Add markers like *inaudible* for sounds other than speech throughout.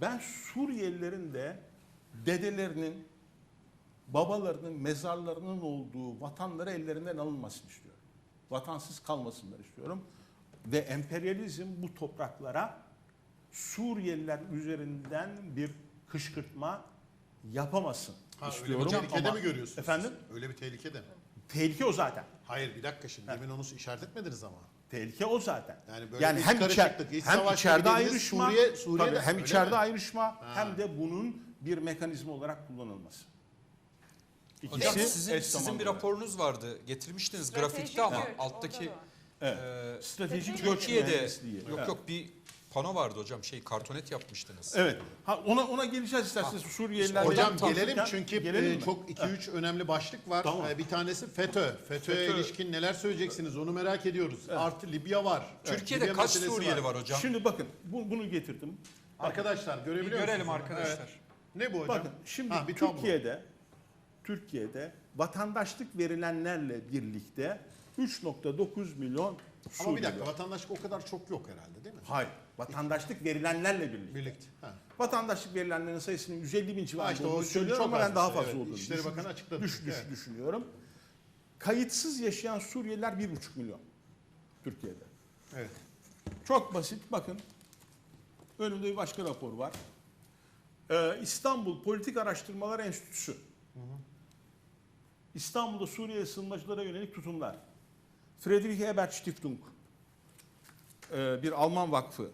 Ben Suriyelilerin de dedelerinin, babalarının mezarlarının olduğu vatanları ellerinden alınmasını istiyorum. Vatansız kalmasınlar istiyorum. Ve emperyalizm bu topraklara Suriyeliler üzerinden bir kışkırtma yapamasın Ha, öyle istiyorum. bir tehlikede ama- mi görüyorsunuz? Efendim? Öyle bir tehlikede mi? Tehlike o zaten. Hayır bir dakika şimdi. Demin onu işaret etmediniz ama. Tehlike o zaten. Yani böyle yani hem, içer, hem içeride ayrışma, Suriye- Suriye'de, tabii hem içeride mi? ayrışma Ha. hem de bunun bir mekanizma olarak kullanılması. Hocam İkisi sizin, eş sizin bir raporunuz vardı. Getirmiştiniz Stratejik grafikte ama güç, alttaki var. Evet. e, Stratejik göç Türkiye'de yok yok bir pano vardı hocam şey kartonet yapmıştınız. Evet. Ha, ona ona geleceğiz isterseniz Suriyelilerle. Hocam gelelim çünkü gelelim e, mi? çok 2-3 önemli başlık var. Tamam. E, Bir tanesi FETÖ. FETÖ'ye FETÖ. ilişkin neler söyleyeceksiniz onu merak ediyoruz. Artı Libya var. Türkiye'de Libya kaç Suriyeli var, hocam? Şimdi bakın bu- bunu getirdim. Arkadaşlar bir görebiliyor görelim musunuz? arkadaşlar. Evet. Ne bu hocam? Bakın şimdi Ha, bir tablo. Türkiye'de Türkiye'de vatandaşlık verilenlerle birlikte 3.9 milyon Suriyeli. Ama bir dakika var. vatandaşlık o kadar çok yok herhalde değil mi? Hayır. Vatandaşlık verilenlerle birlikte. Birlikte. Ha. Vatandaşlık verilenlerin sayısının 150 bin civarında işte olduğunu söylüyorum çok ama ben daha fazla evet. olduğunu İçişleri düşün- Bakanı açıkladı. düş- düş- Evet. düşünüyorum. Kayıtsız yaşayan Suriyeliler 1,5 milyon Türkiye'de. Evet. Çok basit bakın. Önümde bir başka rapor var. Ee, İstanbul Politik Araştırmalar Enstitüsü. İstanbul'da Suriye sığınmacılara yönelik tutumlar. Friedrich Ebert Stiftung. ee, bir Alman vakfı.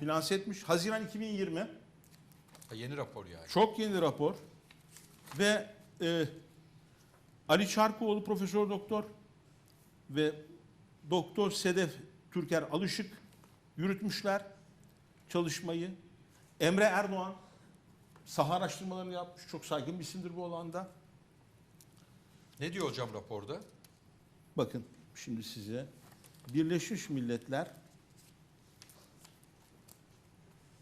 Finanse etmiş. Haziran 2020. Ha, yeni rapor yani. Çok yeni rapor. Ve e, Ali Çarkoğlu Profesör Doktor ve Doktor Sedef Türker Alışık yürütmüşler çalışmayı. Emre Erdoğan saha araştırmalarını yapmış. Çok saygın bir isimdir bu alanda. Ne diyor hocam raporda? Bakın şimdi size Birleşmiş Milletler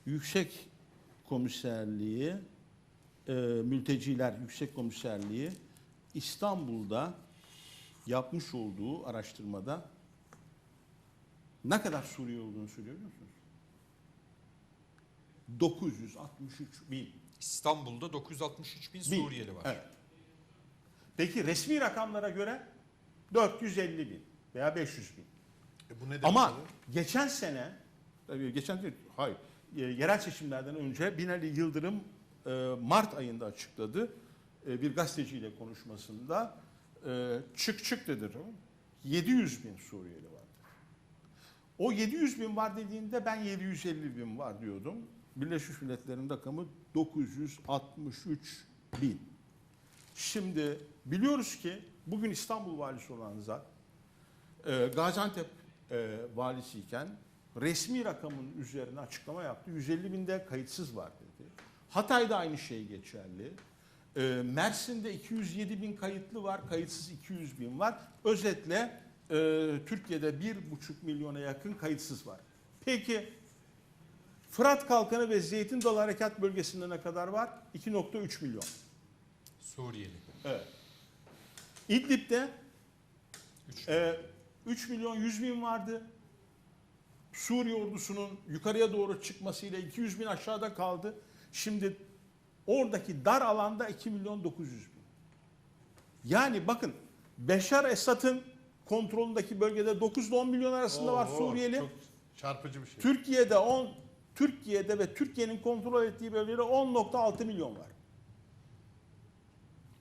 Yüksek Komiserliği e, Mülteciler Yüksek Komiserliği İstanbul'da yapmış olduğu araştırmada ne kadar Suriye olduğunu söylüyor musunuz? 963 bin. İstanbul'da 963 bin Bin. Suriyeli var. Evet. Peki resmi rakamlara göre 450 bin veya 500 bin. E, bu ne demek Ama oluyor? geçen sene, tabii geçen değil, hayır, yerel seçimlerden önce Binali Yıldırım e, Mart ayında açıkladı. E, Bir gazeteciyle konuşmasında e, çık çık dedi. 700 bin Suriyeli var. O 700 bin var dediğinde ben 750 bin var diyordum. Birleşmiş Milletler'in rakamı 963 bin. Şimdi biliyoruz ki bugün İstanbul valisi olan zat e, Gaziantep e, valisiyken resmi rakamın üzerine açıklama yaptı. 150 binde kayıtsız var dedi. Hatay'da aynı şey geçerli. E, Mersin'de 207 bin kayıtlı var, kayıtsız 200 bin var. Özetle e, Türkiye'de 1,5 milyona yakın kayıtsız var. Peki Fırat Kalkanı ve Zeytin Dalı Harekat Bölgesi'nde ne kadar var? 2.3 milyon. Suriyeli. Evet. İdlib'de Üç. e, 3 milyon 100 bin vardı. Suriye ordusunun yukarıya doğru çıkmasıyla 200 bin aşağıda kaldı. Şimdi oradaki dar alanda 2 milyon 900 bin. Yani bakın Beşar Esad'ın kontrolündeki bölgede 9 ile 10 milyon arasında var Oo, Suriyeli. Çok çarpıcı bir şey. Türkiye'de 10 Türkiye'de ve Türkiye'nin kontrol ettiği bölgede 10.6 milyon var.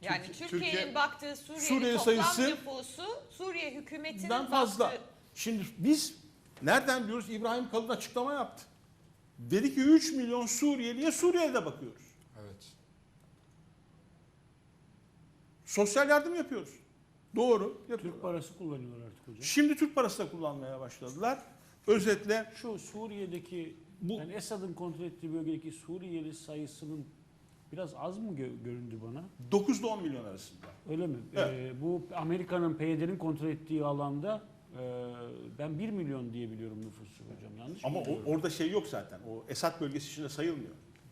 Yani Türkiye- Türkiye'nin Türkiye- baktığı Suriye'nin Suriye toplam sayısı- nüfusu Suriye hükümetinin Bundan fazla. baktığı Şimdi biz nereden biliyoruz? İbrahim Kalın açıklama yaptı. Dedi ki 3 milyon Suriyeliye Suriye'de bakıyoruz. Evet. Sosyal yardım yapıyoruz. Doğru. Türk Yapıyorlar. parası kullanıyorlar artık hocam. Şimdi Türk parası da kullanmaya başladılar. Özetle Şu Suriye'deki, Bu- yani Esad'ın kontrol ettiği bölgedeki Suriyeli sayısının biraz az mı gö- göründü bana? 9 ile 10 milyon arasında. Öyle mi? Evet. Ee, bu Amerika'nın PYD'nin kontrol ettiği alanda ben 1 milyon diye biliyorum nüfusu hocam. Yanlış Ama mı? o, biliyorum? orada şey yok zaten. O Esad bölgesi içinde sayılmıyor.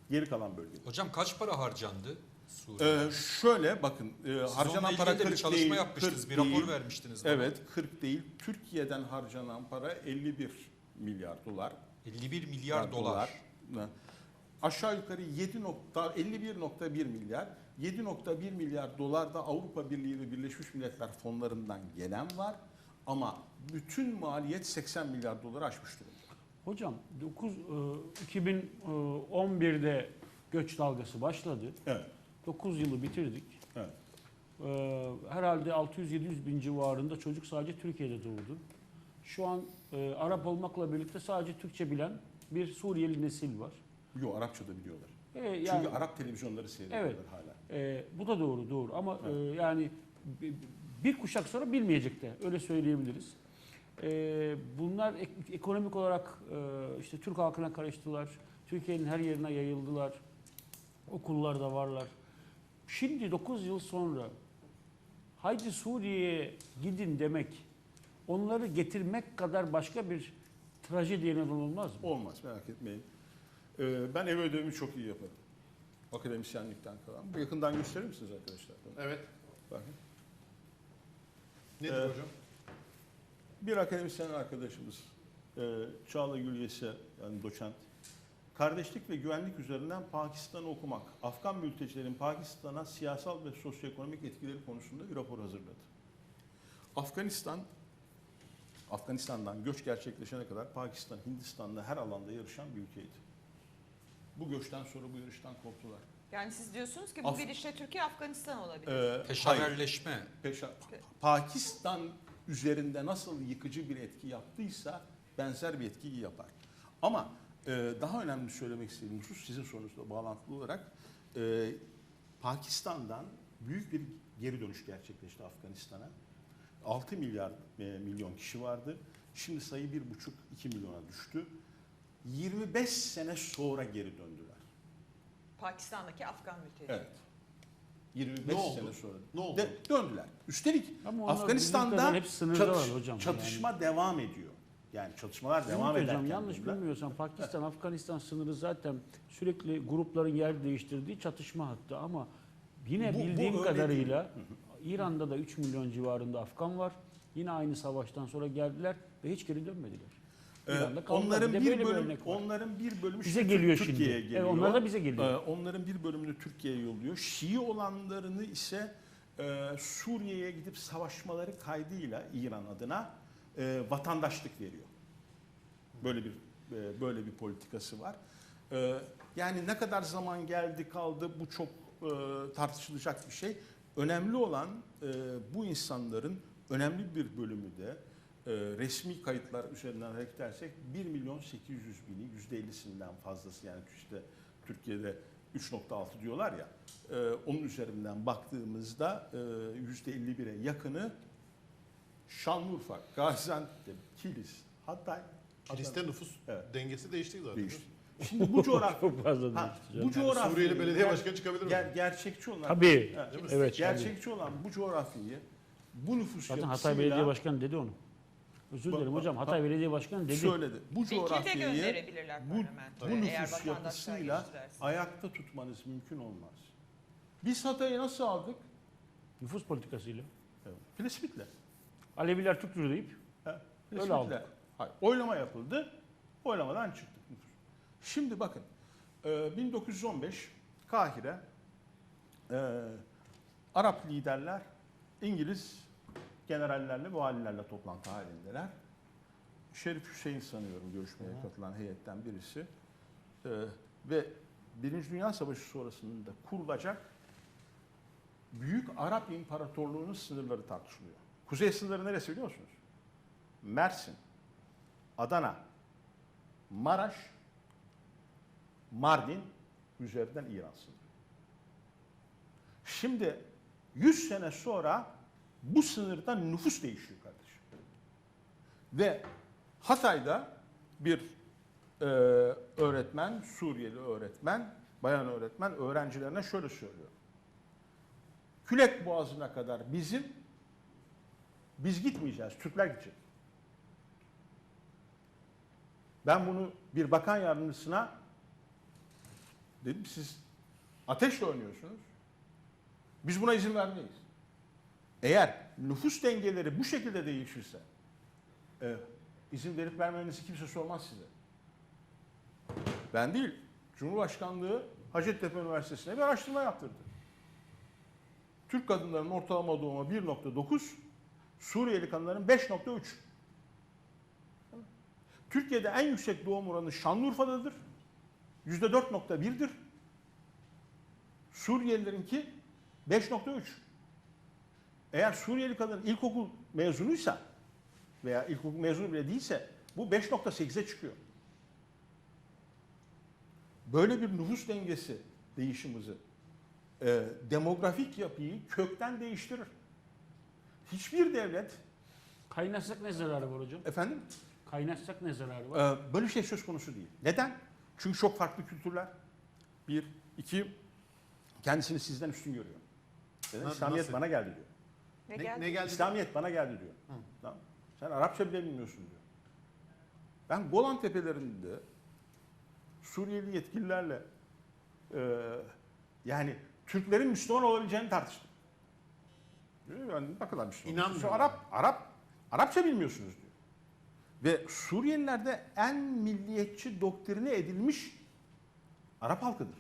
Geri kalan bölge. Hocam kaç para harcandı Suriye? Ee, şöyle bakın. E, harcanan para ilgili de 40 bir çalışma değil. yapmıştınız, 40 bir rapor değil. vermiştiniz bana. Evet 40 değil. Türkiye'den harcanan para 51 milyar dolar. 51 milyar dolar. aşağı yukarı 7.51.1 milyar, 7.1 milyar dolar da Avrupa Birliği ve Birleşmiş Milletler fonlarından gelen var. Ama bütün maliyet 80 milyar doları aşmış durumda. Hocam 9 e, 2011'de göç dalgası başladı. Evet. 9 yılı bitirdik. Evet. E, herhalde 600-700 bin civarında çocuk sadece Türkiye'de doğdu. Şu an e, Arap olmakla birlikte sadece Türkçe bilen bir Suriyeli nesil var. Yok Arapça da biliyorlar. E, yani, Çünkü Arap televizyonları seyrediyorlar Evet. hala. e, bu da doğru doğru ama e, yani bi- bir kuşak sonra bilmeyecek de öyle söyleyebiliriz. E, bunlar ek- ekonomik olarak e, işte Türk halkına karıştılar. Türkiye'nin her yerine yayıldılar. Okullarda varlar. Şimdi 9 yıl sonra haydi Suriye'ye gidin demek onları getirmek kadar başka bir trajediye neden olmaz mı? Olmaz merak etmeyin. Ee, ben ev ödevimi çok iyi yaparım. Akademisyenlikten kalan. Bu yakından gösterir misiniz arkadaşlar? Evet. Bakın. Nedir Evet. hocam? Bir akademisyen arkadaşımız e, Çağla Gülyese yani doçent kardeşlik ve güvenlik üzerinden Pakistan'ı okumak, Afgan mültecilerin Pakistan'a siyasal ve sosyoekonomik etkileri konusunda bir rapor hazırladı. Afganistan Afganistan'dan göç gerçekleşene kadar Pakistan, Hindistan'la her alanda yarışan bir ülkeydi. Bu göçten sonra bu yarıştan korktular. Yani siz diyorsunuz ki bu Af- gidişle Türkiye Afganistan olabilir. Ee, hayır. Peşaverleşme. Peşa- Pakistan üzerinde nasıl yıkıcı bir etki yaptıysa benzer bir etkiyi yapar. Ama e, daha önemli söylemek istediğim husus sizin sorunuzla bağlantılı olarak e, Pakistan'dan büyük bir geri dönüş gerçekleşti Afganistan'a. 6 milyar e, milyon kişi vardı. Şimdi sayı 1,5-2 milyona düştü. 25 sene sonra geri döndüler. Pakistan'daki Afgan mülteci. Evet. 25 Ne oldu? sene sonra. Ne oldu? De- döndüler. Üstelik Afganistan'da hep sınırda çatış- var hocam. çatışma devam ediyor. Yani çatışmalar devam Ümit ederken. hocam yanlış bunlar- bilmiyorsam Pakistan Afganistan sınırı zaten sürekli grupların yer değiştirdiği çatışma hattı ama yine Bu- bu bildiğim öyle kadarıyla İran'da da 3 milyon civarında Afgan var. Yine aynı savaştan sonra geldiler ve hiç geri dönmediler. Ee, kaldılar. onların Bir bir bir bölüm var. onların bir bölümü Bize geliyor Türkiye'ye şimdi. geliyor. Evet, onlar da bize geliyor. Ee, onların bir bölümünü Türkiye'ye yolluyor. Şii olanlarını ise e, Suriye'ye gidip savaşmaları kaydıyla İran adına e, vatandaşlık veriyor. Böyle bir e, böyle bir politikası var. E, yani ne kadar zaman geldi kaldı bu çok e, tartışılacak bir şey. Önemli olan e, bu insanların önemli bir bölümü de e, resmi kayıtlar üzerinden hareket edersek 1 milyon 800 bini %50'sinden fazlası yani işte Türkiye'de 3.6 diyorlar ya e, onun üzerinden baktığımızda e, %51'e yakını Şanlıurfa, Gaziantep, Kilis, Hatay, Kilis'te nüfus Evet. dengesi değişti zaten. değişti. Şimdi bu coğrafya *laughs* Çok fazla Ha, bu coğrafyayı Suriyeli belediye başkanı çıkabilir mi? ger- gerçekçi olan Tabii. Evet. Mi? Evet. tabii. gerçekçi olan bu coğrafyayı bu nüfus Zaten yapısıyla Hatay Belediye Başkanı dedi onu. Özür dilerim hocam. Hatay Belediye Başkanı dedi. söyledi. Bu Vekil de coğrafyayı gönderebilirler bu, parlamentoya bu eğer nüfus vatandaşlar yapısıyla ayakta tutmanız mümkün olmaz. Biz Hatay'ı nasıl aldık? Nüfus politikasıyla. Evet. Plesitle. Aleviler Türktür deyip He, Öyle aldık. Hayır, oylama yapıldı. Oylamadan çıktık. Şimdi bakın e, 1915 Kahire e, Arap liderler İngiliz generallerle ve valilerle toplantı halindeler. Şerif Hüseyin sanıyorum görüşmeye katılan heyetten birisi. E, ve Birinci Dünya Savaşı sonrasında kurulacak Büyük Arap İmparatorluğu'nun sınırları tartışılıyor. Kuzey sınırı neresi biliyor musunuz? Mersin, Adana, Maraş, Mardin üzerinden İran sınırı. Şimdi 100 sene sonra bu sınırda nüfus değişiyor kardeşim. Ve Hatay'da bir e, öğretmen, Suriyeli öğretmen, bayan öğretmen öğrencilerine şöyle söylüyor. Külek Boğazı'na kadar bizim, biz gitmeyeceğiz, Türkler gidecek. Ben bunu bir bakan yardımcısına dedim siz ateşle oynuyorsunuz. Biz buna izin vermeyiz. Eğer nüfus dengeleri bu şekilde değişirse e, izin verip vermemenizi kimse sormaz size. Ben değil. Cumhurbaşkanlığı Hacettepe Üniversitesi'ne bir araştırma yaptırdı. Türk kadınlarının ortalama doğumu 1.9, Suriyeli kadınların 5.3. Türkiye'de en yüksek doğum oranı Şanlıurfa'dadır. %4.1'dir. Suriyelilerinki 5.3. Eğer Suriyeli kadın ilkokul mezunuysa veya ilkokul mezunu bile değilse bu 5.8'e çıkıyor. Böyle bir nüfus dengesi değişimizi e, demografik yapıyı kökten değiştirir. Hiçbir devlet Kaynaşsak ne zararı var hocam? efendim Kaynaşsak ne zararı var? e, böyle bir şey söz konusu değil. Neden? Çünkü çok farklı kültürler. Bir, iki kendisini sizden üstün görüyor. Neden? Na- İslamiyet nasıl? bana geldi diyor. Ne, Ne, geldi? ne geldi? İslamiyet bana geldi diyor. Tamam. Sen Arapça bile bilmiyorsun diyor. Ben Golan Tepelerinde Suriyeli yetkililerle e, yani Türklerin Müslüman olabileceğini tartıştım. Diyor, Yani ne kadar Müslüman? İnanmıyor. Arap, Arap, Arapça bilmiyorsunuz diyor. Ve Suriyelilerde en milliyetçi doktrine edilmiş Arap halkıdır.